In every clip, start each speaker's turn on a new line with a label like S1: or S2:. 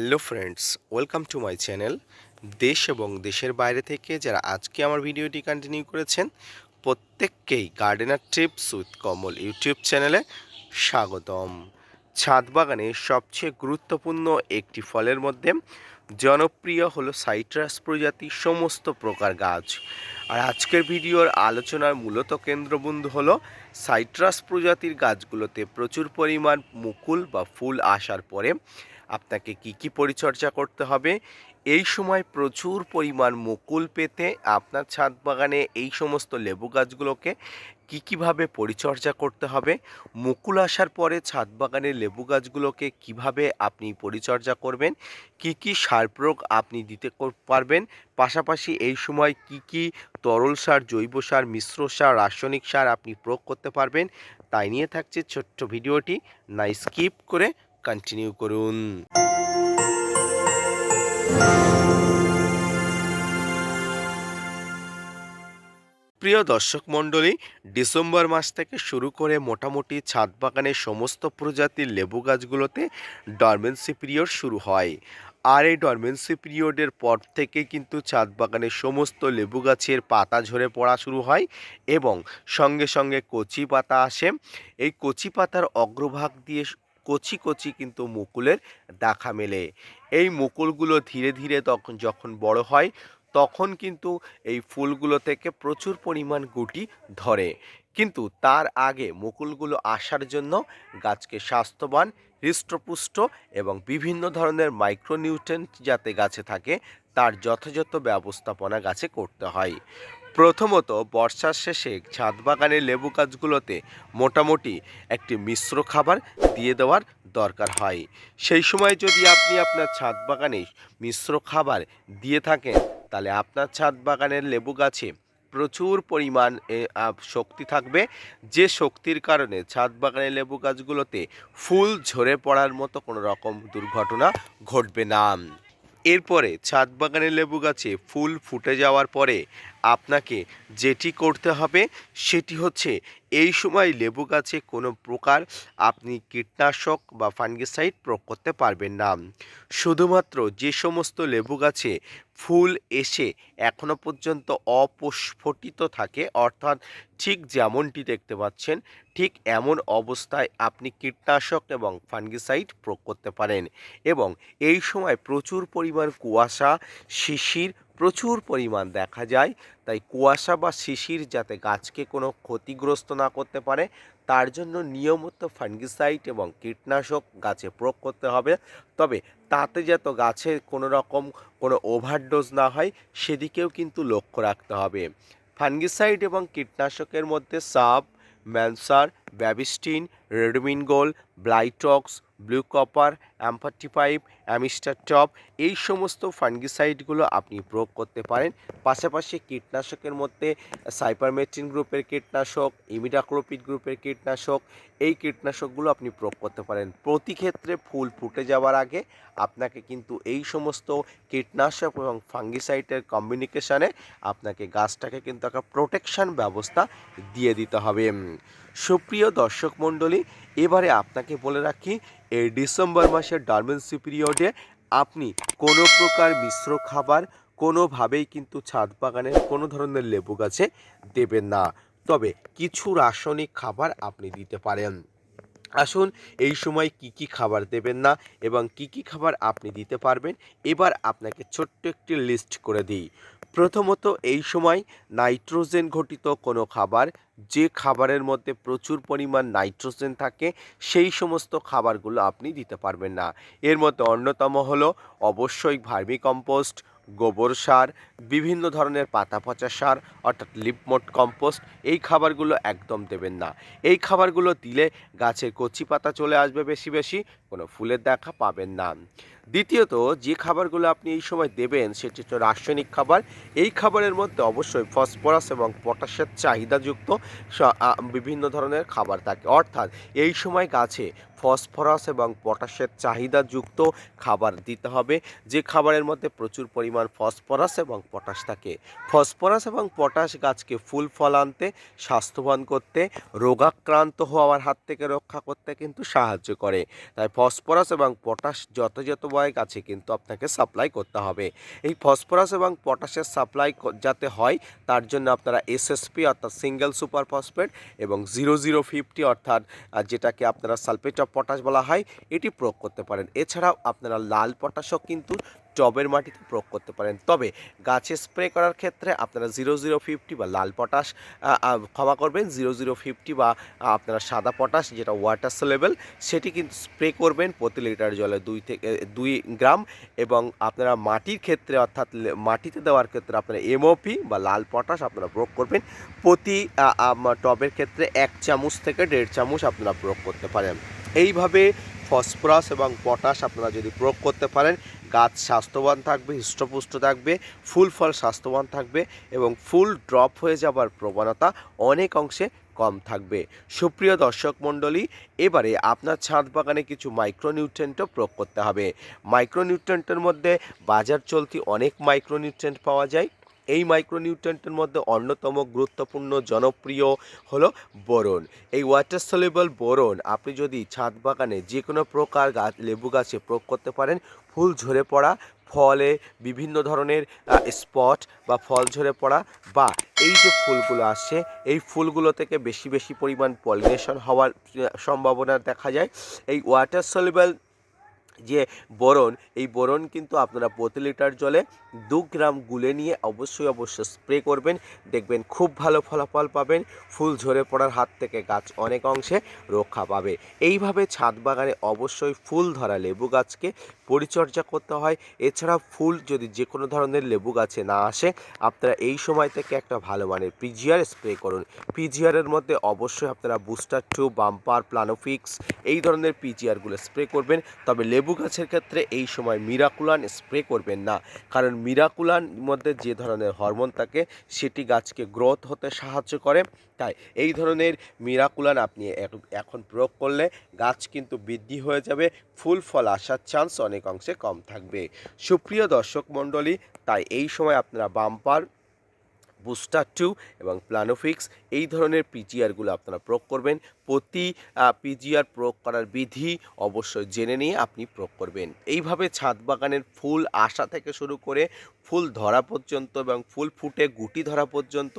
S1: Hello friends, welcome to my channel. দেশ এবং দেশের বাইরে থেকে যারা আজকে আমার ভিডিওটি কন্টিনিউ করেছেন, প্রত্যেককেই gardener tips with Kamal YouTube চ্যানেলে স্বাগতম। ছাদ বাগানে সবচেয়ে গুরুত্বপূর্ণ একটি ফলের মধ্যে জনপ্রিয় হলো সাইট্রাস প্রজাতির সমস্ত প্রকার গাছ। আর আজকের ভিডিওর আলোচনার মূলত কেন্দ্রবিন্দু হলো সাইট্রাস প্রজাতির গাছগুলোতে প্রচুর পরিমাণ মুকুল বা ফুল আসার পরে আপনাকে কি কি পরিচর্যা করতে হবে? এই সময় প্রচুর পরিমাণ মুকুল পেতে আপনার ছাদ বাগানে এই সমস্ত লেবু গাছগুলোকে কী, কীভাবে পরিচর্যা করতে হবে? মুকুল আসার পরে ছাদ বাগানের লেবু গাছগুলোকে কীভাবে আপনি পরিচর্যা করবেন? কি কি সার প্রয়োগ আপনি দিতে পারবেন? পাশাপাশি এই সময় কি কি তরল সার, জৈব সার, মিশ্র সার, রাসায়নিক সার আপনি প্রয়োগ করতে পারবেন? তাই নিয়ে থাকছে ছোট্ট ভিডিওটি। না স্কিপ করে কন্টিনিউ করুন। প্রিয় দর্শক মণ্ডলী, ডিসেম্বর মাস থেকে শুরু করে মোটামুটি ছাদ বাগানের সমস্ত প্রজাতির লেবু গাছগুলোতে ডরমেন্সি পিরিয়ড শুরু হয়। আর এই ডরমেন্সি পিরিয়ডের পর থেকে কিন্তু ছাদ বাগানের সমস্ত লেবু গাছের পাতা ঝরে পড়া শুরু হয় এবং সঙ্গে সঙ্গে কচি পাতা আসে। এই কচি পাতার অগ্রভাগ দিয়ে কচি কচি কিন্তু মুকুলের দেখা মেলে। এই মুকুলগুলো ধীরে ধীরে তখন যখন বড় হয়, তখন কিন্তু এই ফুলগুলো থেকে প্রচুর পরিমাণ গুটি ধরে। কিন্তু তার আগে মুকুলগুলো আসার জন্য গাছকে স্বাস্থ্যবান, হৃষ্টপুষ্ট এবং বিভিন্ন ধরনের মাইক্রোনিউট্রেন্ট যাতে গাছে থাকে, তার যথাযথ ব্যবস্থাপনা গাছে করতে হয়। প্রথমত বর্ষার শেষে ছাদ বাগানের লেবু গাছগুলোতে মোটামুটি একটি মিশ্র খাবার দিয়ে দেওয়ার দরকার হয়। সেই সময় যদি আপনি আপনার ছাদ বাগানে মিশ্র খাবার দিয়ে থাকেন, তাহলে আপনার ছাদ বাগানের লেবু গাছে প্রচুর পরিমাণ শক্তি থাকবে। যে শক্তির কারণে ছাদ বাগানের লেবু গাছগুলোতে ফুল ঝরে পড়ার মতো কোনো রকম দুর্ঘটনা ঘটবে না। এরপরে ছাদ বাগানের লেবু গাছে ফুল ফুটে যাওয়ার পরে আপনাকে যেটি করতে হবে সেটি হচ্ছে এই সময় লেবু গাছে কোনো প্রকার আপনি কীটনাশক বা ফাঙ্গিসাইড প্রয়োগ করতে পারবেন না। শুধুমাত্র যে সমস্ত লেবু গাছে ফুল এসে এখনও পর্যন্ত অপস্ফটিত থাকে, অর্থাৎ ঠিক যেমনটি দেখতে পাচ্ছেন, ঠিক এমন অবস্থায় আপনি কীটনাশক এবং ফাঙ্গিসাইড প্রয়োগ করতে পারেন এবং এই সময় প্রচুর পরিমাণ কুয়াশা, শিশির প্রচুর পরিমাণ দেখা যায়। তাই কুয়াশা বা শিশির যাতে গাছকে কোনো ক্ষতিগ্রস্ত না করতে পারে, তার জন্য নিয়মিত ফাঙ্গিসাইড এবং কীটনাশক গাছে প্রয়োগ করতে হবে। তবে তাতে যাতে গাছে কোনো রকম কোনো ওভারডোজ না হয়, সেদিকেও কিন্তু লক্ষ্য রাখতে হবে। ফাঙ্গিসাইড এবং কীটনাশকের মধ্যে সাপ, ম্যানসার Bavistin Ridomil Gold Blitox, blue copper অ্যাম্পাটিপাইপ Amistar top, এই সমস্ত ফাঙ্গিসাইডগুলো আপনি প্রয়োগ করতে পারেন। পাশাপাশি কীটনাশকের মধ্যে সাইপারমেট্রিন গ্রুপের কীটনাশক, ইমিডাক্লোপিড গ্রুপের কীটনাশক, এই কীটনাশকগুলো আপনি প্রয়োগ করতে পারেন। প্রতি ক্ষেত্রে ফুল ফুটে যাওয়ার আগে আপনাকে কিন্তু এই সমস্ত কীটনাশক এবং ফাঙ্গিসাইডের কম্বিনিকেশানে আপনাকে গাছটাকে কিন্তু একটা প্রোটেকশন ব্যবস্থা দিয়ে দিতে হবে। সুপ্রিয় দর্শক মণ্ডলী, এবারে আপনাকে বলে রাখি, এই ডিসেম্বর মাসের ডারমেন্সি পিরিয়ডে আপনি কোনো প্রকার মিশ্র খাবার কোনোভাবেই কিন্তু ছাদ বাগানের কোনো ধরনের লেবু গাছে দেবেন না। তবে কিছু রাসায়নিক খাবার আপনি দিতে পারেন। আসুন এই সময় কি কি খাবার দেবেন না এবং কি কি খাবার আপনি দিতে পারবেন, এবার আপনাকে ছোট্ট একটি লিস্ট করে দিই। প্রথমত এই সময় নাইট্রোজেন ঘটিত কোনো খাবার, যে খাবারের মধ্যে প্রচুর পরিমাণ নাইট্রোজেন থাকে, সেই সমস্ত খাবারগুলো আপনি দিতে পারবেন না। এর মধ্যে অন্যতম হলো অবশ্যই ভার্মি কম্পোস্ট গোবর সার বিভিন্ন ধরনের পাতা পচা সার, অর্থাৎ লিপমোট কম্পোস্ট, এই খাবারগুলো একদম দেবেন না। এই খাবারগুলো দিলে গাছের কচি পাতা চলে আসবে বেশি বেশি, কোনো ফুলের দেখা পাবেন না। দ্বিতীয়ত, যে খাবারগুলো আপনি এই সময় দেবেন, সেটি হচ্ছে রাসায়নিক খাবার। এই খাবারের মধ্যে অবশ্যই ফসফরাস এবং পটাশের চাহিদাযুক্ত বিভিন্ন ধরনের খাবার থাকে। অর্থাৎ এই সময় গাছে ফসফরাস এবং পটাশের চাহিদাযুক্ত খাবার দিতে হবে। যে খাবারের মধ্যে প্রচুর পরিমাণ ফসফরাস এবং পটাশ থাকে। ফসফরাস এবং পটাশ গাছকে ফুল ফল আনতে, স্বাস্থ্যবান করতে, রোগাক্রান্ত হওয়ার হাত থেকে রক্ষা করতে কিন্তু সাহায্য করে। তাই ফসফরাস এবং পটাশ যথাযথভাবে গাছে কিন্তু আপনাকে সাপ্লাই করতে হবে। এই ফসফরাস এবং পটাশের সাপ্লাই যাতে হয়, তার জন্য আপনারা এসএসপি অর্থাৎ সিঙ্গেল সুপার ফসফেট এবং জিরো জিরো ফিফটি অর্থাৎ যেটাকে আপনারা সালফেট অফ পটাশ বলা হয়, এটি প্রয়োগ করতে পারেন। এছাড়াও আপনারা লাল পটাশও কিন্তু টবের মাটিতে প্রয়োগ করতে পারেন। তবে গাছে স্প্রে করার ক্ষেত্রে আপনারা জিরো জিরো ফিফটি বা লাল পটাশ ক্ষমা করবেন, জিরো জিরো ফিফটি বা আপনারা সাদা পটাশ, যেটা ওয়াটার লেভেল সেটি কিন্তু স্প্রে করবেন প্রতি লিটার জলে দুই থেকে দুই গ্রাম এবং আপনারা মাটির ক্ষেত্রে অর্থাৎ মাটিতে দেওয়ার ক্ষেত্রে আপনারা এমওপি বা লাল পটাশ আপনারা প্রয়োগ করবেন। প্রতি টবের ক্ষেত্রে এক চামচ থেকে দেড় চামচ আপনারা প্রয়োগ করতে পারেন। এইভাবে ফসফরাস এবং পটাশ আপনারা যদি প্রয়োগ করতে পারেন গাছ স্বাস্থ্যবান থাকবে, হৃষ্টপুষ্ট থাকবে, ফুল ফল স্বাস্থ্যবান থাকবে এবং ফুল ড্রপ হয়ে যাবার প্রবণতা অনেক অংশে কম থাকবে। সুপ্রিয় দর্শক মণ্ডলী, এবারে আপনার ছাদ বাগানে কিছু মাইক্রোনিউট্রেন্টও প্রয়োগ করতে হবে। মাইক্রোনিউট্রেন্টের মধ্যে বাজার চলতি অনেক মাইক্রোনিউট্রেন্ট পাওয়া যায়। এই মাইক্রোনিউট্রেন্টের মধ্যে অন্যতম গুরুত্বপূর্ণ, জনপ্রিয় হলো বোরন। এই ওয়াটার সলিবল বোরন আপনি যদি ছাদ বাগানে যে কোনো প্রকার গাছ, লেবু গাছে প্রয়োগ করতে পারেন, ফুল ঝরে পড়া, ফলে বিভিন্ন ধরনের স্পট বা ফল ঝরে পড়া বা এই যে ফুলগুলো আসছে, এই ফুলগুলো থেকে বেশি বেশি পরিমাণ পলিনেশন হওয়ার সম্ভাবনা দেখা যায়। এই ওয়াটার সলিবল যে বরণ এই বরণ কিন্তু আপনারা প্রতি লিটার জলে দু গ্রাম গুলে নিয়ে অবশ্যই অবশ্যই স্প্রে করবেন। দেখবেন খুব ভালো ফলাফল পাবেন। ফুল ঝরে পড়ার হাত থেকে গাছ অনেক অংশে রক্ষা পাবে। এইভাবে ছাদ বাগানে অবশ্যই ফুল ধরা লেবু গাছকে পরিচর্যা করতে হয়। এছাড়া ফুল যদি যে কোনো ধরনের লেবু গাছে না আসে, আপনারা এই সময় থেকে একটা ভালো মানের পিজিআর স্প্রে করুন। পিজিআরের মধ্যে অবশ্যই আপনারা বুস্টার টু বাম্পার প্লানোফিক্স এই ধরনের পিজিআরগুলো স্প্রে করবেন। তবে লেবু গাছের ক্ষেত্রে এই সময় মিরাকুলান স্প্রে করবেন না। কারণ মিরাকুলান মধ্যে যে ধরনের হরমোন থাকে, সেটি গাছকে গ্রোথ হতে সাহায্য করে। তাই এই ধরনের মিরাকুলান আপনি এখন প্রয়োগ করলে গাছ কিন্তু বৃদ্ধি হয়ে যাবে। ফুল ফল আসার চান্স অনেক অংশে কম থাকবে। সুপ্রিয় দর্শক মণ্ডলী তাই এই সময় আপনারা বাম্পার বুস্টার টু এবং প্লানোফিক্স, এই ধরনের পিজিআরগুলো আপনারা প্রয়োগ করবেন। প্রতি পিজিআর প্রয়োগ করার বিধি অবশ্যই জেনে নিয়ে আপনি প্রয়োগ করবেন। এইভাবে ছাদ বাগানের ফুল আসা থেকে শুরু করে ফুল ধরা পর্যন্ত এবং ফুল ফুটে গুটি ধরা পর্যন্ত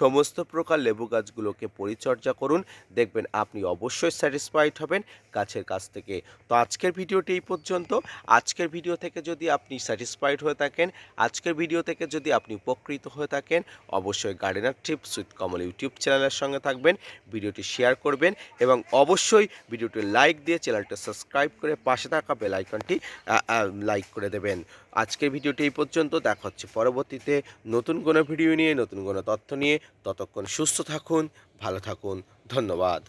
S1: সমস্ত প্রকার লেবু গাছগুলোকে পরিচর্যা করুন। দেখবেন আপনি অবশ্যই স্যাটিসফাইড হবেন গাছের কাছ থেকে। তো আজকের ভিডিওটি এই পর্যন্ত। আজকের ভিডিও থেকে যদি আপনি স্যাটিসফাইড হয়ে থাকেন, আজকের ভিডিও থেকে যদি আপনি উপকৃত হয়ে থাকেন অবশ্যই gardener tips with Kamal YouTube চ্যানেলের সঙ্গে থাকবেন, ভিডিওটি শেয়ার করবেন এবং অবশ্যই ভিডিওটি লাইক দিয়ে চ্যানেলটা সাবস্ক্রাইব করে পাশে থাকা বেল লাইক করে দেবেন। আজকের ভিডিওটি এই পর্যন্ত, দেখা হচ্ছে পরবর্তীতে নতুন কোনো ভিডিও নিয়ে, নতুন কোনো তথ্য নিয়ে। ততক্ষণ সুস্থ থাকুন, ভালো থাকুন, ধন্যবাদ।